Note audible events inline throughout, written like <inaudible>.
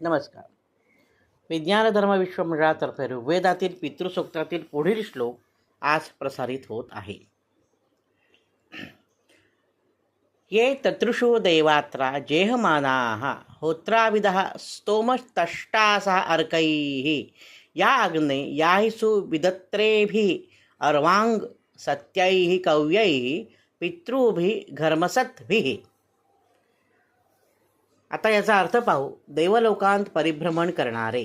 नमस्कार. विज्ञान धर्म विश्वमंडळातर्फे ऋग्वेदातील पितृसूक्तातील पुढील श्लोक आज प्रसारित होत आहे. ये ततृषु देवात्रा जेहमानाः होत्राविदः स्तोमस्तष्टासः अर्कैः। या अग्ने याहिसु विदत्रेभिः अर्वाङ्ग सत्यैः कव्यैः पितृभिः घर्मसद्भिः। आता याचा अर्थ पाहू देवलोकांत परिभ्रमण करणारे.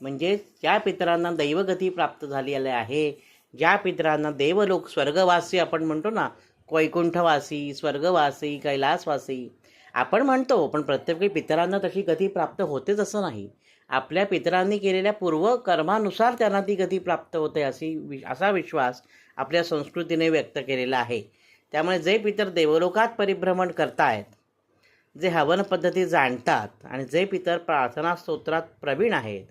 म्हणजे ज्या पितरांना दैवगती प्राप्त झालेले आहे ज्या पितरांना देवलोक स्वर्गवासी आपण म्हणतो ना वैकुंठवासी स्वर्गवासी कैलासवासी आपण म्हणतो पण प्रत्येक पितरांना तशी गती प्राप्त होतेच असं नाही. आपल्या पितरांनी केलेल्या पूर्व कर्मानुसार त्यांना ती गती प्राप्त होते अशी वि असा विश्वास आपल्या संस्कृतीने व्यक्त केलेला आहे. त्यामुळे जे पितर देवलोकात परिभ्रमण करतायत जे हवन पद्धती जाणतात आणि जे पितर प्रार्थना स्तोत्रात प्रवीण आहेत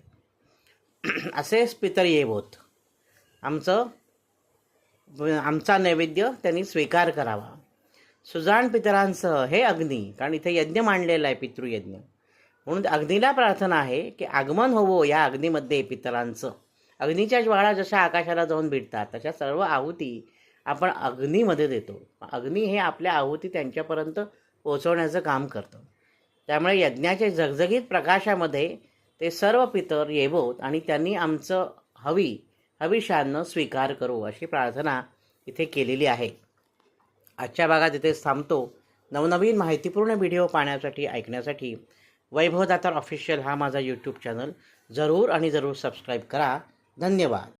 <clears throat> असेच पितर येवोत आमचं आमचा नैवेद्य त्यांनी स्वीकार करावा. सुजाण पितरांसह हे अग्नी कारण इथे यज्ञ मांडलेला आहे पितृयज्ञ. म्हणून अग्नीला प्रार्थना आहे की आगमन होवो या अग्नीमध्ये पितरांचं. अग्नीच्या ज्वाळा जशा आकाशाला जाऊन भेटतात तशा सर्व आहुती आपण अग्नीमध्ये देतो. अग्नी हे आपल्या आहुती त्यांच्यापर्यंत पोचवण्याचं काम करतं. त्यामुळे यज्ञाच्या झगझगीत प्रकाशामध्ये ते सर्व पितर येवोत आणि त्यांनी आमचं हवी हविषांनं स्वीकार करू अशी प्रार्थना इथे केलेली आहे. आजच्या भागात इथेच थांबतो. नवनवीन माहितीपूर्ण व्हिडिओ पाहण्यासाठी ऐकण्यासाठी वैभवदातार ऑफिशियल हा माझा यूट्यूब चॅनल जरूर आणि जरूर सबस्क्राईब करा. धन्यवाद.